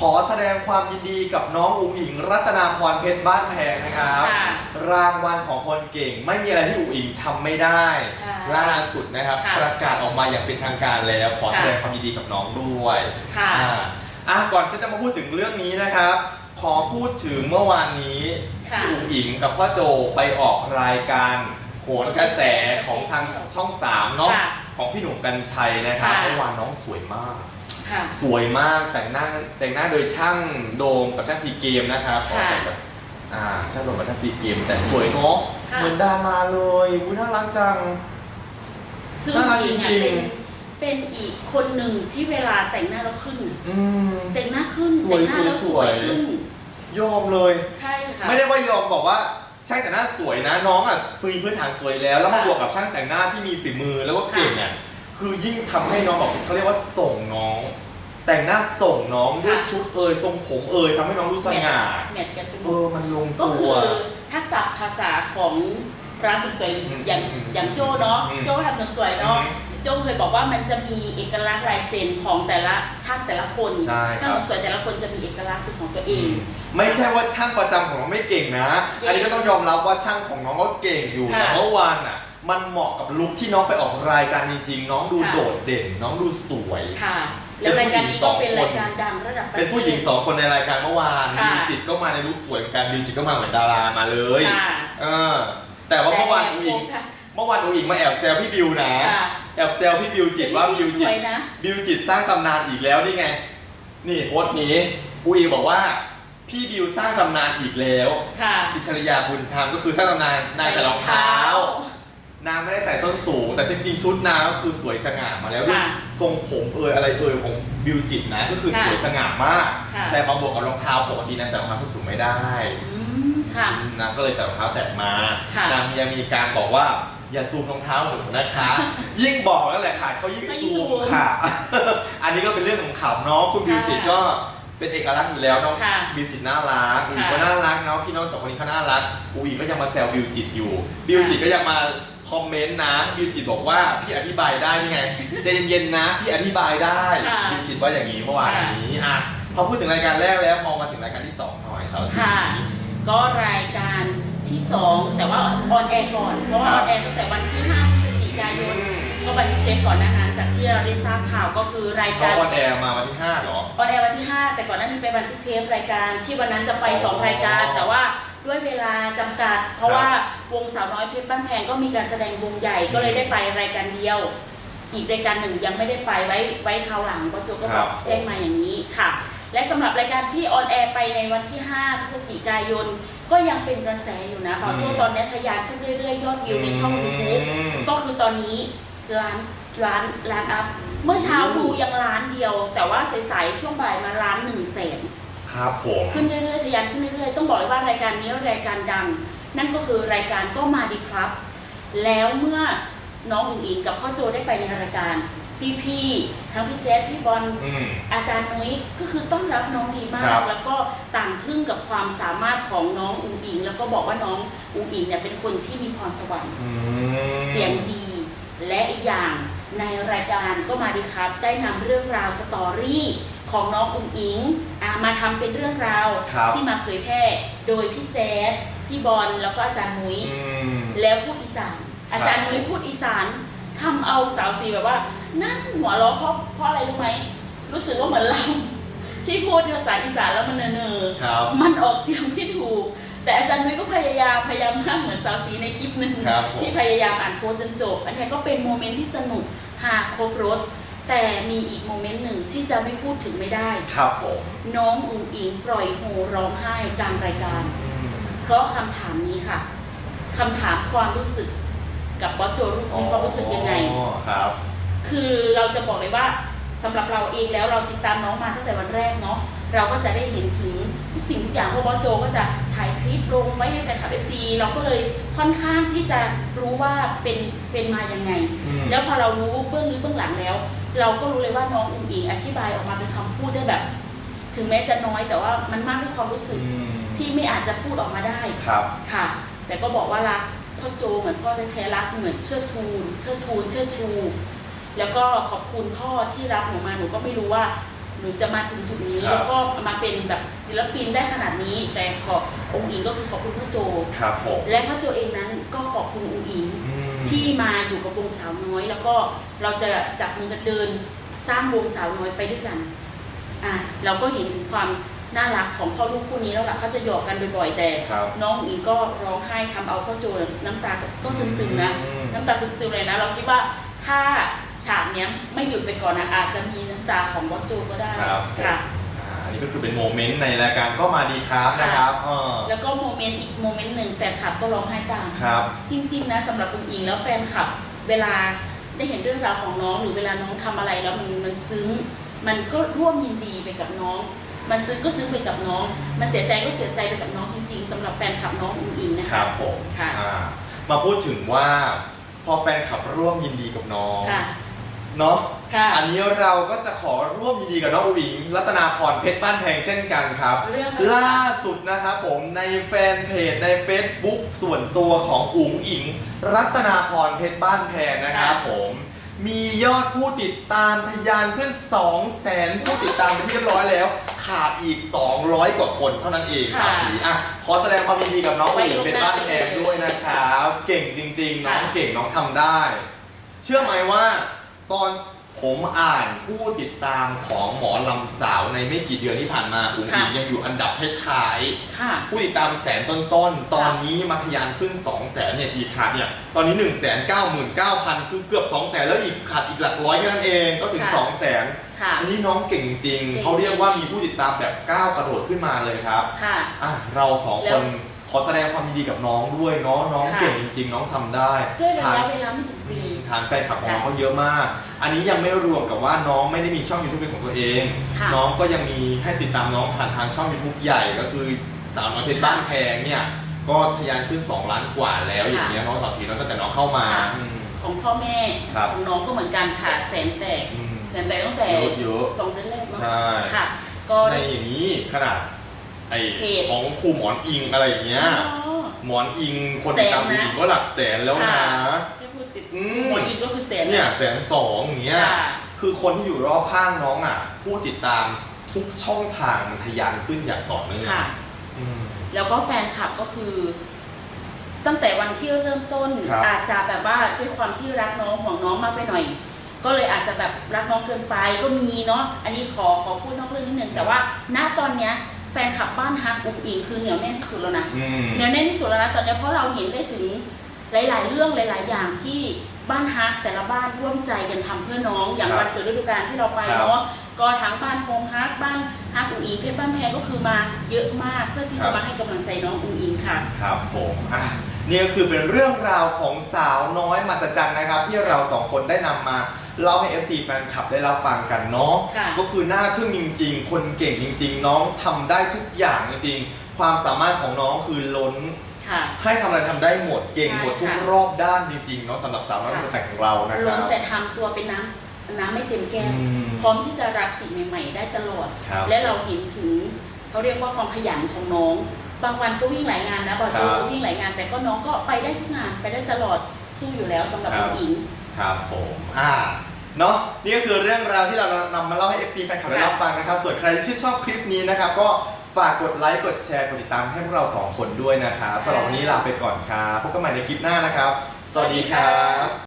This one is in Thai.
ขอแสดงความยินดีกับน้องอุ๋งอิง รัตนาพรเพชรบ้านแพงนะครับ ค่ะรางวัลของคนเก่ง ไม่มีอะไรที่อุ๋งอิงทำไม่ได้ ใช่ล่าสุดนะครับ ค่ะประกาศออกมาอย่างเป็นทางการแล้ว ขอค่ะแสดงความยินดีกับน้องด้วยค่ะ อ่าอะก่อนที่จะมาพูดถึงเรื่องนี้นะครับ ขอพูดถึงเมื่อวานนี้ค่ะ ที่อุ๋งอิงกับพ่อโจไปออกรายการโหนกระแสของทางช่องสามเนาะค่ะของพี่หนุ่มกัญชัยนะครับค่ะ เมื่อวานน้องสวยมาก ค่ะ สวยมากแต่งหน้าแต่งหน้าโดยช่างโดมกับช่างซีเกมนะครับขอค่ะแต่งแบบอ่าช่างโดมกับช่างซีเกม แต่สวยเนาะค่ะ เหมือนดาราเลยอุ้ยน่ารักจัง คือน่ารักจริงๆอะจริงๆเป็นเป็นอีกคนหนึ่งที่เวลาแต่งหน้าแล้วขึ้นน่ะอืม แต่งหน้าขึ้นสวยแต่งหน้าแล้วสสววย ยขึ้นยอมเลย ใช่ค่ะ ไม่ได้ว่ายอมบอกว่าช่างแต่งหน้าสวยนะ น้องอะมีพื้นฐานสวยแล้ว แล้วมาค่ะบวกกับช่างแต่งหน้าที่มีฝีมือแล้วก็เก่งเนี่ย คือยิ่งทำให้น้องแบบเขาเรียกว่าส่งน้อง แต่งหน้าส่งน้องด้วยชุดเอยทรงผมเอยทำให้น้องรู้สง่าแมทกันเป็นหมเอด อมันลงก็ตัคืวอถ้าศัพท์ภาษาของร้านเสริมสวยอืมอย่างอืมอย่างโจ้เนาะอืมโจ้ทำเสริมสวยเนาะอืมโจ้เคยบอกว่ามันจะมีเอกลักษณ์ลายเซ็นของแต่ละช่างแต่ละคนใช่ครับ ช่างเสริมสวยแต่ละคนจะมีเอกลักษณ์ของตัวเองไม่ใช่ว่าช่างประจำของน้องไม่เก่งนะ เก่งอันนี้ก็ต้องยอมรับว่าช่างของน้องก็เก่งอยู่ค่ะ แต่เมื่อวานอะ มันเหมาะกับลุคที่น้องไปออกรายการจริง ๆ น้องดูค่ะ โดดเด่น น้องดูสวย ค่ะ แล้วรายการนี้ก็เป็นเป็นผู้หญิงสองคนรายการดังระดับประเทศ เป็นผู้หญิงสองคนในรายการเมื่อวานค่ะบิวจิตก็มาในลุคสวยเหมือนกันบิวจิตก็มาเหมือนดารามาเลยค่ะเออแต่ว่าเมื่อวานอุ๋งอิงค่ะ เมื่อวานอุ๋งอิงมาแอบแซวพี่บิวนะ ค่ะ แอบแซวพี่บิวจิตว่าบิวสจิตวยนะ บิวจิตสร้างตำนานอีกแล้วนี่ไง นี่โพสต์นี้อุ๋งอิงบอกว่า พี่บิวสร้างตำนานอีกแล้ว ค่ะจิตรชริยาบุญธรรมก็คือสร้างตำนานนางใส่รองเท้า นางไม่ได้ใส่ส้นสูง แต่จริงๆชุดนางก็คือสวยสง่ามาแล้วด้วยค่ะทรงผมเอยอะไรเอยของบิวจิตนะก็คือค่ะสวยสง่ามาก ค่ะ แต่มาบวกกับรองเท้าปกตินางใส่รองเท้าส้นสูงไม่ได้อืมค่ะ นางก็เลยใส่รองเท้าแตะมาค่ะ นางยังมีการบอกว่าอย่าซูมรองเท้าหนูนะคะ ยิ่งบอกนั่นแหละค่ะเขายิ่งเขายิ่งซูซูมมค่ะ อันนี้ก็เป็นเรื่องของข่าวเน้องคุณบิวจิตก็ เป็นเอกลักษณ์อยู่แล้วน้องค่ะบิวจิตน่ารักอูค่ะก็น่ารักเนาะพี่น้องสองคนนี้เขาน่ารักอูอีก็ยังมาแซวบิวจิตอยู่บิวจิตก็ยังมาคอมเมนต์นะบิวจิตบอกว่าพี่อธิบายได้นี่ไงใจเย็นๆนะพี่อธิบายได้ค่ะบิวจิตว่าอย่างนี้เมื่อวานนี้อะพอพูดถึงรายการแรกแล้วมองมาถึงรายการที่สองหน่อยสาวสีค่ะ ก็รายการที่สองแต่ว่าออนแอร์ก่อน เพราะว่าคอรับอนแอร์ตั้งแต่วันที่5พฤศจิกายน ก็บันทึกเทปก่อนหนานั้นจากที่เราได้ทราบข่าวก็คือรายเขาการออนแอร์มาวันที่ห้าเหรอ ออนแอร์วันที่ 5 แต่ก่อนหน้านี้ไปบันทึกเทปรายการที่วันนั้นจะไปอ๋อ2รายการ แต่ว่าด้วยเวลาจำกัด เพราะครับว่าวงสาวน้อยเพชรบ้านแพงก็มีการแสดงวงใหญ่ก็เลยได้ไปรายการเดียว อีกรายการหนึ่งยังไม่ได้ไปไว้ไว้คราวหลังก็โจก็บอกแจ้งมาอย่างนี้ค่ะ และสำหรับรายการที่ออนแอร์ไปในวันที่ 5 พฤศจิกายน ก็ยังเป็นกระแสอยู่นะเพราะโจตอนนี้ทะยานขึ้นเรื่อยๆ ยอดวิวในช่อง YouTube อืม ก็คือตอนนี้ ล้านล้านล้านอัพ เมื่อเช้าดูยังล้านเดียว แต่ว่าสายๆช่วงบ่ายมาล้านหนึ่งแสนครับผมขึ้นเรื่อยๆทะยานขึ้นเรื่อยๆ ต้องบอกเลยว่ารายการนี้รายการดัง นั่นก็คือรายการก็มาดีครับ แล้วเมื่อน้องอุ๋งอิงกับพ่อโจได้ไปในรายการพี่ๆทั้งพี่แจ๊ดพี่บอลอืมอาจารย์นุ้ยก็คือต้อนรับน้องดีมาครักบแล้วก็ต่างทึ่งกับความสามารถของน้องอุ๋งอิง แล้วก็บอกว่าน้องอุ๋งอิงเนี่ยเป็นคนที่มีพรสวรรค์อืมเสียงดี และอีกอย่างในรายการก็มาดีครับ ได้นำเรื่องราวสตอรี่ของน้องอุ๋งอิงอ่ามาทำเป็นเรื่องราวครับที่มาเผยแพร่โดยพี่แจ๊ดพี่บอลแล้วก็อาจารย์นุ้ยอืมแล้วพูดอีสาน อาจารย์นุ้ยพูดอีสานทำเอาสาวสีแบบว่า นั่งหัวเราะเพราะเพราะอะไรรู้ไหมรู้สึกว่าเหมือนเราที่พูดภาษาอีสานแล้วมันเนอๆครับมันออกเสียงไม่ถูก แต่อาจารย์นุ้ยก็พยายามพยายามห้ามเหมือนสาวสีในคลิปหนึ่งครับผม ที่พยายามอ่านโค้ดจนจบ อันนี้ก็เป็นโมเมนต์ที่สนุกหากครบรถ แต่มีอีกโมเมนต์หนึ่งที่จะไม่พูดถึงไม่ได้ ครับผมน้องอุ๋งอิงปล่อยโฮร้องไห้กลางรายการอืมเพราะคำถามนี้ค่ะคำถามความรู้สึกกับบอสโจรู้มีความรู้สึกยังไง อ๋อครับ คือเราจะบอกเลยว่าสำหรับเราเองแล้วเราติดตามน้องมาตั้งแต่วันแรกเนาะ เราก็จะได้เห็นถึงทุกสิ่งทุกอย่างเพราะว่าโจก็จะถ่ายคลิปลงไว้ให้แฟนคลับเอฟซีเราก็เลยค่อนข้างที่จะรู้ว่าเป็นเป็นมายังไงอืมแล้วพอเรารู้เบื้องลึกเบื้องหลังแล้ว เราก็รู้เลยว่าน้องอุ๋งอิงอธิบายออกมาเป็นคำพูดได้แบบ ถึงแม้จะน้อยแต่ว่ามันมากด้วยความรู้สึกอืมที่ไม่อาจจะพูดออกมาได้ครับค่ะ แต่ก็บอกว่ารักพ่อโจเหมือนพ่อแท้ๆรักเหมือนเชิดทูนเชิดทูนเชิดชู แล้วก็ขอบคุณพ่อที่รับหนูมาหนูก็ไม่รู้ว่าหนูจะมาถึงจุดนี้ครับแล้วก็มา เป็นแบบศิลปินได้ขนาดนี้ แต่ขอบองค์อิงก็คือขอบคุณพ่อโจ ครับผมและพ่อโจเองนั้นก็ขอบคุณองค์อิงอืม ที่มาอยู่กับวงสาวน้อย แล้วก็เราจะจับมือกันเดินสร้างวงสาวน้อยไปด้วยกันอะเราก็เห็นถึงความน่ารักของพ่อลูกคู่นี้แล้วล่ะเขาจะหยอกกันบ่อยๆแต่ ครับ น้องอิงก็ร้องไห้ทำเอาพ่อโจน้ำตาก็ซึมๆนะ อืม น้ำตาซึมๆเลยนะ เราคิดว่าถ้าฉากเนี้ยไม่หยุดไปก่อนนะอาจจะมีน้ำตาของพ่อโจก็ได้ครับ ค่ะอ่าอั นนี้ก็คือเป็นโมเมนต์ในรายการก็มาดีครับนะครับเออ แล้วก็โมเมนต์อีกโมเมนต์หนึ่งแฟนคลับก็ร้องไห้ตามครับ จริง ๆ นะสำหรับคุณอิงแล้วแฟนคลับ เวลาได้เห็นเรื่องราวของน้องหรือเวลาน้องทำอะไรแล้วมันมันซึ้ง มันก็ร่วมยินดีไปกับน้อง มันซึ้งก็ซึ้งไปกับน้อง มันเสียใจก็เสียใจไปกับน้องจริง ๆสำหรับแฟนคลับน้องอุ้งอิงนะคคะ รับผมค่ะ อ่ามาพูดถึงว่าพอแฟนคลับร่วมยินดีกับน้อง ค่ะ เนาะค่ะ อันนี้เราก็จะขอร่วมยินดีกับน้องอุ๋งอิงรัตนาพรเพชรบ้านแพงเช่นกันครับ เรื่องอะไรล่าสุดนะครับผมในแฟนเพจใน Facebook ส่วนตัวของอุ๋งอิง รัตนาพรเพชรบ้านแพงนะครับผม มียอดผู้ติดตามทะยานขึ้น 2 0 0แสนผู้ติดตามเป็นที่เรียบร้อยแล้ว ขาดอีก 200 กว่าคนเท่านั้นเองครับค่ะสีอะขอแสดงความยินดีกับน้องอุ๋งอิงไว้ยกเพชรบ้านแพงด้วยนะครับ เก่งจริงๆ น้องค่ะ เก่งน้องทำได้ เชื่อไหมว่า ตอนผมอ่านผู้ติดตามของหมอลำสาวในไม่กี่เดือนที่ผ่านมาอุ๋งอิงยังอยู่อันดับท้ายๆค่ะผู้ติดตามแสนต้นๆ ตอนนี้มาทะยานขึ้น2 0 0แสนเนี่ยอีกขาดเนี่ยตอนนี้ 1 9 9 9 0 0 0คือเกือบ2 0 0แสนแล้วอีกขาดอีกหลักร้อยแค่นั้นเองก็ถึงค่ะ 2 0 0แสนค่ะ อันนี้น้องเก่งจริง เก่ง เขาเรียกว่ามีผู้ติดตามแบบก้าวกระโดดขึ้นมาเลยครับค่ะ อะเราสองแล้คว น ขอแสดงความยินดีกับน้องด้วยเนาะน้องค่ะ เก่งจริง ๆ น้องทำได้ด้วยระฐานยะเวลาไม่ถึงปี ฐานแฟนคลับของน้องเขาเยอะมาก อันนี้ยังไม่รวมกับว่าน้องไม่ได้มีช่อง YouTube เป็นของตัวเอง ค่ะ น้องก็ยังมีให้ติดตามน้องผ่านทางช่อง YouTube ใหญ่ก็คือสาวน้อยเพชรบ้านแพงเนี่ยก็ทะยานขึ้น 2 ล้านกว่าแล้วอย่างเงี้ยน้องสาวสีน้องตั้งแต่น้องเข้ามาค่ะอืม ของพ่อแม่ครับ ของน้องก็เหมือนกันค่ะแสนแตกอืม แสนแตกตั้งแต่เยอะๆ สองเดือนแรกเนาะใช่ ค่ะ ก็ ในอย่างนี้ขนาด ไอเพจ ของครูหมอนอิงอะไรอย่างเงี้ย อ๋อ หมอนอิงคนติดตามแสนนะอิงก็หลักแสนแล้วนะแค่พูดติดอืม หมดอีกก็คือแสนเนี่ยแสนสองอย่างเงี้ย ค่ะคือคนที่อยู่รอบข้างน้องอะ ผู้ติดตามทุกช่องทางมันทะยานขึ้นอย่างต่อเนื่องค่ะ อืม แล้วก็แฟนคลับก็คือ ตั้งแต่วันที่เริ่มต้น ครับอาจจะแบบว่าด้วยความที่รักน้องห่วงน้องมากไปหน่อย ก็เลยอาจจะแบบรักน้องเกินไปก็มีเนาะอันนี้ขอขอพูดนอกเรื่องนิดนึงแต่ว่าณตอนเนี้ย แฟนคลับบ้านฮักอุกอิงคือเหนียวแน่นที่สุดแล้วนะอืม เหนียวแน่นที่สุดแล้วนะตอนเนี้ยเพราะเราเห็นได้ถึงหลาย ๆ เรื่องหลาย ๆ อย่างที่บ้านฮักแต่ละบ้านร่วมใจกันทำเพื่อน้องอย่างครับวันเกิดฤดูกาลที่เราไปครับเนาะก็ทั้งบ้านโฮมฮักบ้านฮักอุงอิงเพชรบ้านแพงก็คือมาเยอะมากเพื่อที่ครัจะบ มาให้กำลังใจน้องอุงอิงค่ะ ครับผมอะนี่ก็คือเป็นเรื่องราวของสาวน้อยมหัศจรรย์นะครับ ที่เราสองคนได้นำมา เล่าให้ FC แฟนคลับได้รับฟังกันเนาะค่ะ ก็คือน่าทึ่งจริง ๆ คนเก่งจริง ๆ น้องทำได้ทุกอย่างจริงๆความสามารถของน้องคือล้น ค่ะ ให้ทำอะไรทำได้หมดเก่งหมดใช่ทุกค่ะรอบด้านจริงๆเนาะสำหรับสาวน้อยมหัศจรรย์ของเรานะคล้รันบ แต่ทำตัวเป็นน้ำน้ำไม่เต็มแก้วอืมพร้อมที่จะรับสิ่งใหม่ ๆ ได้ตลอด ครับ และเราเห็นถึงเขาเรียกว่าความขยันของน้อง บางวันก็วิ่งหลายงานนะบางวันครับก็วิ่งหลายงาน แต่ก็น้องก็ไปได้ทุกงานไปได้ตลอดสู้อยู่แล้วสำหรับครับ ผู้หญิง ครับผมอ่าเนาะนี่ก็คือเรื่องราวที่เรานำมาเล่าให้ FT แฟนคลับได้รับฟังนะครับ ส่วนใครที่ชื่นชอบคลิปนี้นะครับ ก็ฝากกดไลค์กดแชร์กดติดตามให้พวกเราสองคนด้วยนะครับสำหรับวันนี้ลาไปก่อนครับพบกันใหม่ในคลิปหน้านะครับ สวัสดีครับ